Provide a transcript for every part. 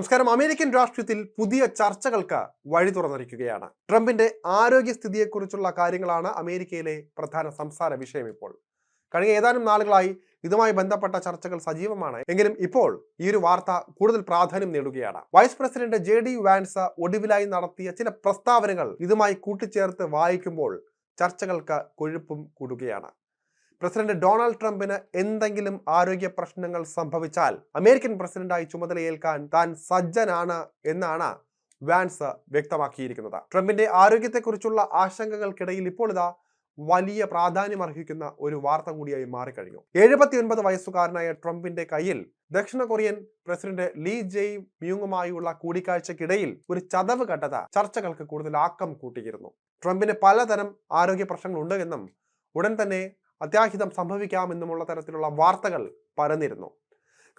നമസ്കാരം. അമേരിക്കൻ രാഷ്ട്രീയത്തിൽ പുതിയ ചർച്ചകൾക്ക് വഴി തുറന്നിരിക്കുകയാണ്. ട്രംപിന്റെ ആരോഗ്യസ്ഥിതിയെക്കുറിച്ചുള്ള കാര്യങ്ങളാണ് അമേരിക്കയിലെ പ്രധാന സംസാര വിഷയം ഇപ്പോൾ. കഴിഞ്ഞ ഏതാനും നാളുകളായി ഇതുമായി ബന്ധപ്പെട്ട ചർച്ചകൾ സജീവമാണ്. എങ്കിലും ഇപ്പോൾ ഈ ഒരു വാർത്ത കൂടുതൽ പ്രാധാന്യം നേടുകയാണ്. Vice president J D Vance ഒടുവിലായി നടത്തിയ ചില പ്രസ്താവനകൾ ഇതുമായി കൂട്ടിച്ചേർത്ത് വായിക്കുമ്പോൾ ചർച്ചകൾക്ക് കൊഴുപ്പും കൂടുകയാണ്. പ്രസിഡന്റ് ഡൊണാൾഡ് ട്രംപിന് എന്തെങ്കിലും ആരോഗ്യ പ്രശ്നങ്ങൾ സംഭവിച്ചാൽ അമേരിക്കൻ പ്രസിഡന്റായി ചുമതലയേൽക്കാൻ താൻ സജ്ജനാണ് എന്നാണ് വാൻസ് വ്യക്തമാക്കിയിരിക്കുന്നത്. ട്രംപിന്റെ ആരോഗ്യത്തെക്കുറിച്ചുള്ള ആശങ്കകൾക്കിടയിൽ ഇപ്പോൾ ഇതാ വലിയ പ്രാധാന്യം അർഹിക്കുന്ന ഒരു വാർത്ത കൂടിയായി മാറിക്കഴിഞ്ഞു. എഴുപത്തിയൊൻപത് വയസ്സുകാരനായ ട്രംപിന്റെ കയ്യിൽ ദക്ഷിണ കൊറിയൻ പ്രസിഡന്റ് ലീ ജെയ് മ്യൂങ്ങുമായുള്ള കൂടിക്കാഴ്ചക്കിടയിൽ ഒരു ചതവ് കണ്ടത ചർച്ചകൾക്ക് കൂടുതൽ ആക്കം കൂട്ടിയിരുന്നു. ട്രംപിന് പലതരം ആരോഗ്യ പ്രശ്നങ്ങളുണ്ട് എന്നും ഉടൻ തന്നെ അത്യാഹിതം സംഭവിക്കാമെന്നുമുള്ള തരത്തിലുള്ള വാർത്തകൾ പരന്നിരുന്നു.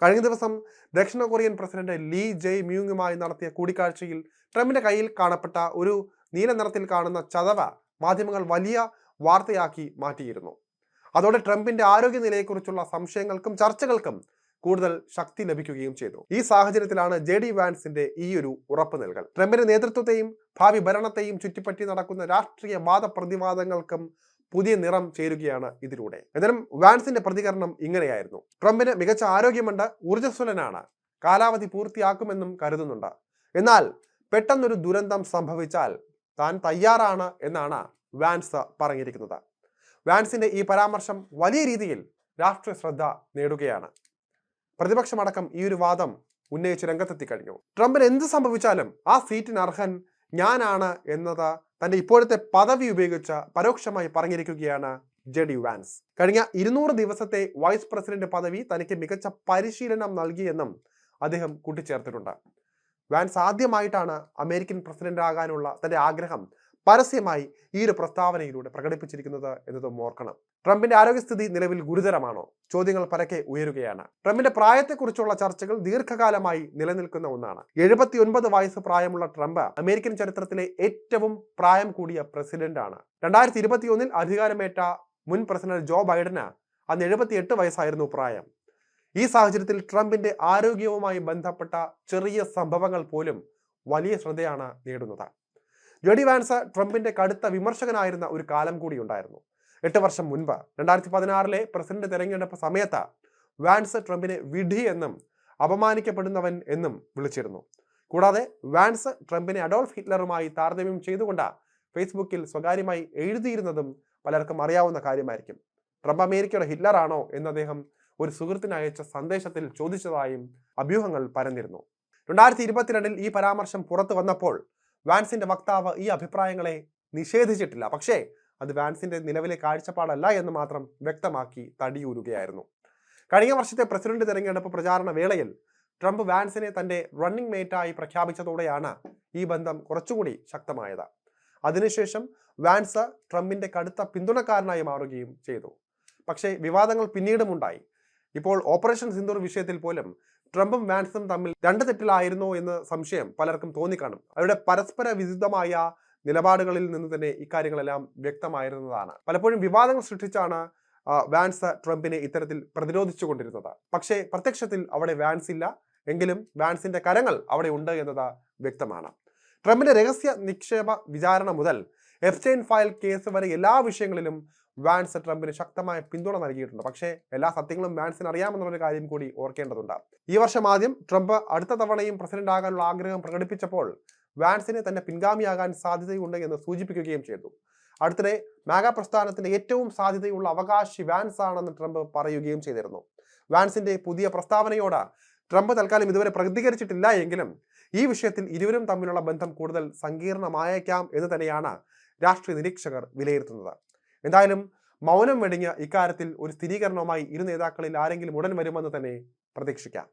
കഴിഞ്ഞ ദിവസം ദക്ഷിണ കൊറിയൻ പ്രസിഡന്റ് ലീ ജെയ് മ്യൂങ്ങുമായി നടത്തിയ കൂടിക്കാഴ്ചയിൽ ട്രംപിന്റെ കയ്യിൽ കാണപ്പെട്ട ഒരു നീല നിറത്തിൽ കാണുന്ന ചതവ മാധ്യമങ്ങൾ വലിയ വാർത്തയാക്കി മാറ്റിയിരുന്നു. അതോടെ ട്രംപിന്റെ ആരോഗ്യനിലയെക്കുറിച്ചുള്ള സംശയങ്ങൾക്കും ചർച്ചകൾക്കും കൂടുതൽ ശക്തി ലഭിക്കുകയും ചെയ്തു. ഈ സാഹചര്യത്തിലാണ് ജെ ഡി വാൻസിന്റെ ഈ ഒരു ഉറപ്പ് നൽകൽ. ട്രംപിന്റെ നേതൃത്വത്തെയും ഭാവി ഭരണത്തെയും ചുറ്റിപ്പറ്റി നടക്കുന്ന രാഷ്ട്രീയ വാദപ്രതിവാദങ്ങൾക്കും പുതിയ നിറം ചേരുകയാണ് ഇതിലൂടെ. എന്നാലും വാൻസിന്റെ പ്രതികരണം ഇങ്ങനെയായിരുന്നു. ട്രംപിന് മികച്ച ആരോഗ്യമുണ്ട് ഊർജസ്വലനാണ് കാലാവധി പൂർത്തിയാക്കുമെന്നും കരുതുന്നുണ്ട്. എന്നാൽ പെട്ടെന്നൊരു ദുരന്തം സംഭവിച്ചാൽ താൻ തയ്യാറാണ് എന്നാണ് വാൻസ് പറഞ്ഞിരിക്കുന്നത്. വാൻസിന്റെ ഈ പരാമർശം വലിയ രീതിയിൽ രാഷ്ട്രീയ ശ്രദ്ധ നേടുകയാണ്. പ്രതിപക്ഷമടക്കം ഈ ഒരു വാദം ഉന്നയിച്ച് രംഗത്തെത്തി കഴിഞ്ഞു. ട്രംപിന് എന്ത് സംഭവിച്ചാലും ആ സീറ്റിന് അർഹൻ ഞാനാണ് എന്നത് തന്റെ ഇപ്പോഴത്തെ പദവി ഉപയോഗിച്ച് പരോക്ഷമായി പറഞ്ഞിരിക്കുകയാണ് ജെഡി വാൻസ്. കഴിഞ്ഞ ഇരുന്നൂറ് ദിവസത്തെ വൈസ് പ്രസിഡന്റ് പദവി തനിക്ക് മികച്ച പരിശീലനം നൽകിയെന്നും അദ്ദേഹം കൂട്ടിച്ചേർത്തിട്ടുണ്ട്. വാൻസ് ആദ്യമായിട്ടാണ് അമേരിക്കൻ പ്രസിഡന്റ് ആകാനുള്ള തന്റെ ആഗ്രഹം പരസ്യമായി ഈ ഒരു പ്രസ്താവനയിലൂടെ പ്രകടിപ്പിച്ചിരിക്കുന്നത് എന്നതും ഓർക്കണം. ട്രംപിന്റെ ആരോഗ്യസ്ഥിതി നിലവിൽ ഗുരുതരമാണോ? ചോദ്യങ്ങൾ പരക്കെ ഉയരുകയാണ്. ട്രംപിന്റെ പ്രായത്തെക്കുറിച്ചുള്ള ചർച്ചകൾ ദീർഘകാലമായി നിലനിൽക്കുന്ന ഒന്നാണ്. എഴുപത്തിയൊൻപത് വയസ്സ് പ്രായമുള്ള ട്രംപ് അമേരിക്കൻ ചരിത്രത്തിലെ ഏറ്റവും പ്രായം കൂടിയ പ്രസിഡന്റ് ആണ് രണ്ടായിരത്തി ഇരുപത്തിയൊന്നിൽ അധികാരമേറ്റ മുൻ പ്രസിഡന്റ് ജോ ബൈഡന് അന്ന് എഴുപത്തിയെട്ട് വയസ്സായിരുന്നു പ്രായം. ഈ സാഹചര്യത്തിൽ ട്രംപിന്റെ ആരോഗ്യവുമായി ബന്ധപ്പെട്ട ചെറിയ സംഭവങ്ങൾ പോലും വലിയ ശ്രദ്ധയാണ് നേടുന്നത്. ജോഡി വാൻസ് ട്രംപിന്റെ കടുത്ത വിമർശകനായിരുന്ന ഒരു കാലം കൂടി ഉണ്ടായിരുന്നു. എട്ട് വർഷം മുൻപ്. രണ്ടായിരത്തി പതിനാറിലെ പ്രസിഡന്റ് തെരഞ്ഞെടുപ്പ് സമയത്ത് വാൻസ് ട്രംപിനെ വിഡി എന്നും അപമാനിക്കപ്പെടുന്നവൻ എന്നും വിളിച്ചിരുന്നു. കൂടാതെ വാൻസ് ട്രംപിനെ അഡോൾഫ് ഹിറ്റ്ലറുമായി താരതമ്യം ചെയ്തുകൊണ്ട് ഫേസ്ബുക്കിൽ സ്വകാര്യമായി എഴുതിയിരുന്നതും പലർക്കും അറിയാവുന്ന കാര്യമായിരിക്കും. ട്രംപ് അമേരിക്കയുടെ ഹിറ്റ്ലറാണോ എന്ന് അദ്ദേഹം ഒരു സുഹൃത്തിന് അയച്ച സന്ദേശത്തിൽ ചോദിച്ചതായും അഭ്യൂഹങ്ങൾ പരന്നിരുന്നു. രണ്ടായിരത്തി ഇരുപത്തിരണ്ടിൽ ഈ പരാമർശം പുറത്തു വന്നപ്പോൾ വാൻസിന്റെ വക്താവ് ഈ അഭിപ്രായങ്ങളെ നിഷേധിച്ചിട്ടില്ല. പക്ഷേ അത് വാൻസിന്റെ നിലവിലെ കാഴ്ചപ്പാടല്ല എന്ന് മാത്രം വ്യക്തമാക്കി തടിയൂരുകയായിരുന്നു. കഴിഞ്ഞ വർഷത്തെ പ്രസിഡന്റ് തെരഞ്ഞെടുപ്പ് പ്രചാരണ വേളയിൽ ട്രംപ് വാൻസിനെ തന്റെ റണ്ണിംഗ് മേറ്റായി പ്രഖ്യാപിച്ചതോടെയാണ് ഈ ബന്ധം കുറച്ചുകൂടി ശക്തമായത്. അതിനുശേഷം വാൻസ് ട്രംപിന്റെ കടുത്ത പിന്തുണക്കാരനായി മാറുകയും ചെയ്തു. പക്ഷേ വിവാദങ്ങൾ പിന്നീടും ഉണ്ടായി ഇപ്പോൾ ഓപ്പറേഷൻ സിന്ദൂർ വിഷയത്തിൽ പോലും ട്രംപും വാൻസും തമ്മിൽ രണ്ട് തെറ്റിലായിരുന്നോ എന്ന് സംശയം പലർക്കും തോന്നിക്കാണും. അവരുടെ പരസ്പര വിരുദ്ധമായ നിലപാടുകളിൽ നിന്ന് തന്നെ ഇക്കാര്യങ്ങളെല്ലാം വ്യക്തമായിരുന്നതാണ്. പലപ്പോഴും വിവാദങ്ങൾ സൃഷ്ടിച്ചാണ് വാൻസ് ട്രംപിനെ ഇത്തരത്തിൽ പ്രതിരോധിച്ചു കൊണ്ടിരുന്നത്. പക്ഷേ പ്രത്യക്ഷത്തിൽ അവിടെ വാൻസ് ഇല്ല. എങ്കിലും വാൻസിന്റെ കരങ്ങൾ അവിടെ ഉണ്ട് എന്നത് വ്യക്തമാണ്. ട്രംപിന്റെ രഹസ്യ നിക്ഷേപ വിചാരണ മുതൽ എഫ്സ്റ്റൈൻ ഫയൽ കേസ് വരെ എല്ലാ വിഷയങ്ങളിലും വാൻസ് ട്രംപിന് ശക്തമായ പിന്തുണ നൽകിയിട്ടുണ്ട്. പക്ഷേ എല്ലാ സത്യങ്ങളും വാൻസിന് അറിയാമെന്നുള്ളൊരു കാര്യം കൂടി ഓർക്കേണ്ടതുണ്ട്. ഈ വർഷം ആദ്യം ട്രംപ് അടുത്ത തവണയും പ്രസിഡന്റ് ആകാനുള്ള ആഗ്രഹം പ്രകടിപ്പിച്ചപ്പോൾ വാൻസിന് തന്റെ പിൻഗാമിയാകാൻ സാധ്യതയുണ്ട് എന്ന് സൂചിപ്പിക്കുകയും ചെയ്തു. അടുത്തിടെ മാഗ പ്രസ്ഥാനത്തിന്റെ ഏറ്റവും സാധ്യതയുള്ള അവകാശി വാൻസ് ആണെന്ന് ട്രംപ് പറയുകയും ചെയ്തിരുന്നു. വാൻസിന്റെ പുതിയ പ്രസ്താവനയോട് ട്രംപ് തൽക്കാലം ഇതുവരെ പ്രതികരിച്ചിട്ടില്ല എങ്കിലും ഈ വിഷയത്തിൽ ഇരുവരും തമ്മിലുള്ള ബന്ധം കൂടുതൽ സങ്കീർണമായേക്കാം എന്ന് തന്നെയാണ് രാഷ്ട്രീയ നിരീക്ഷകർ വിലയിരുത്തുന്നത്. എന്തായാലും മൗനം വെടിഞ്ഞ ഇക്കാര്യത്തിൽ ഒരു സ്ഥിരീകരണവുമായി ഇരു നേതാക്കളിൽ ആരെങ്കിലും ഉടൻ വരുമെന്ന് തന്നെ പ്രതീക്ഷിക്കാം.